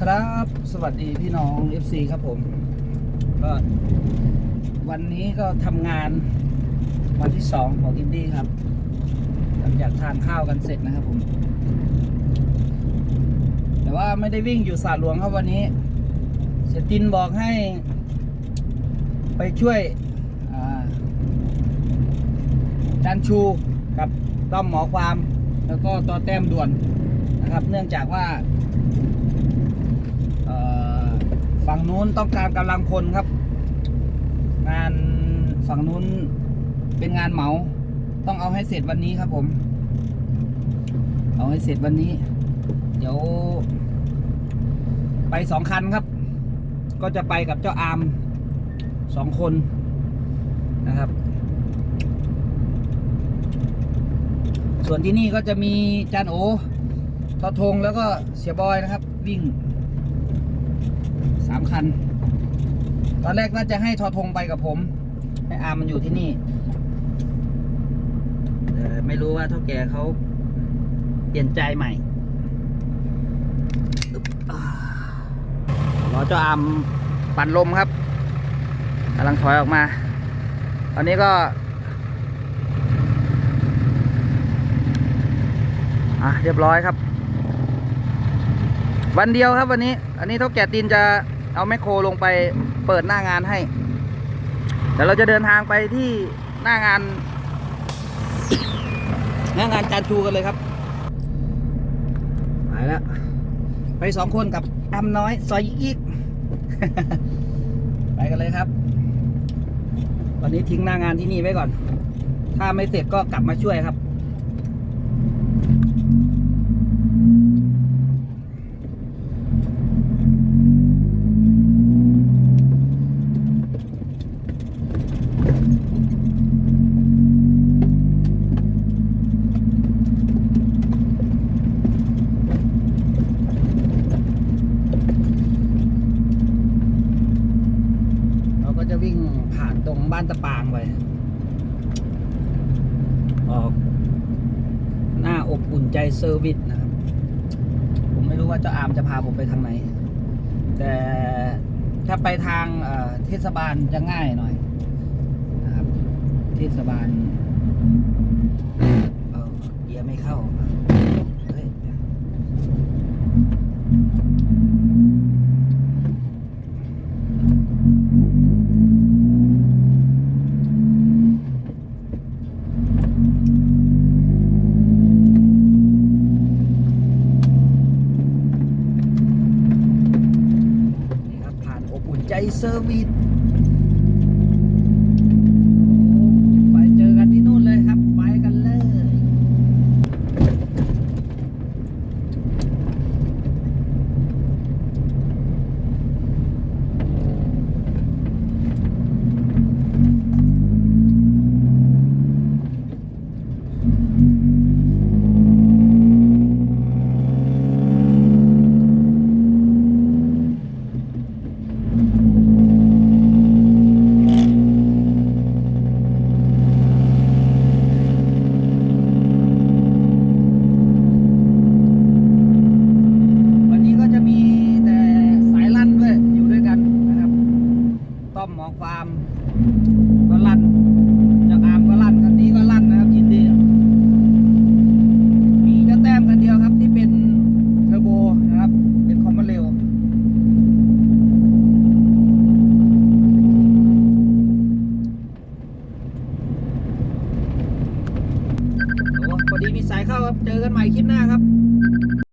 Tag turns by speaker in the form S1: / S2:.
S1: ครับ สวัสดีพี่น้อง FC ครับผม ก็วันนี้ก็ทำงานวันที่สองของอินดี้ครับหลังจากทานข้าวกันเสร็จนะครับผม แต่ว่าไม่ได้วิ่งอยู่สาหลวงครับวันนี้ เสตินบอกให้ ไปช่วยอ่าจันชูกับต้อมหมอความ แล้วก็ต่อแต้มด่วนนะครับ เนื่องจากว่า เอ่อ ฝั่งนู้นต้องการกำลังคนครับ งานฝั่งนู้นเป็นงานเหมา ต้องเอาให้เสร็จวันนี้ครับผม เอาให้เสร็จวันนี้ เดี๋ยว ไปสองคันครับ ก็จะไปกับเจ้าอาร์มสองคนนะครับ ส่วนที่นี่ก็จะมีจานโอทอทงแล้วก็เสียบอยนะครับ วิ่ง คัน ตอนแรกว่าจะให้ทอทงไปกับผมให้อาร์มมันอยู่ที่นี่แต่ไม่รู้ว่าเท่าแกเขาเปลี่ยนใจใหม่รอเจ้าอาร์มปั่นลมครับกำลังถอยออกมา ตอนนี้ก็อะเรียบร้อยครับ วันเดียวครับวันนี้ อันนี้เท่าแก่ตีนจะ เอาแมคโครลงไปเปิดหน้างานให้ เดี๋ยวเราจะเดินทางไปที่หน้างาน หน้างานจานชูกันเลยครับไปแล้วไปสองคนกับแอมน้อยซอยยิกยิกไปกันเลยครับ วันนี้ทิ้งหน้างานที่นี่ไว้ก่อน ถ้าไม่เสร็จก็กลับมาช่วยครับ จะวิ่งผ่านตรงบ้านตะปางไป ออก หน้าอบอุ่นใจเซอร์วิสนะครับ ผมไม่รู้ว่าเจ้าอามจะพาผมไปทางไหน แต่ถ้าไปทางเทศบาลจะง่ายหน่อยนะครับ เทศบาลเออเกียร์ไม่เข้า อุ่นใจเซอร์วิสไปเจอกันที่นู่นเลยครับ ไปกันเลย วันนี้ก็จะมีแต่สายลั่นด้วยอยู่ด้วยกันนะครับ ต้อมหมอความก็ลั่นเจ้าอามก็ลั่นคันนี้ก็ลั่นนะครับยินดี มีเจ้าแต้มกันเดียวครับที่เป็นเทอร์โบนะครับ เป็นคอมมอนเร็วโอ้พอดีมีสายเข้าครับ เจอ กันใหม่คลิปหน้าครับ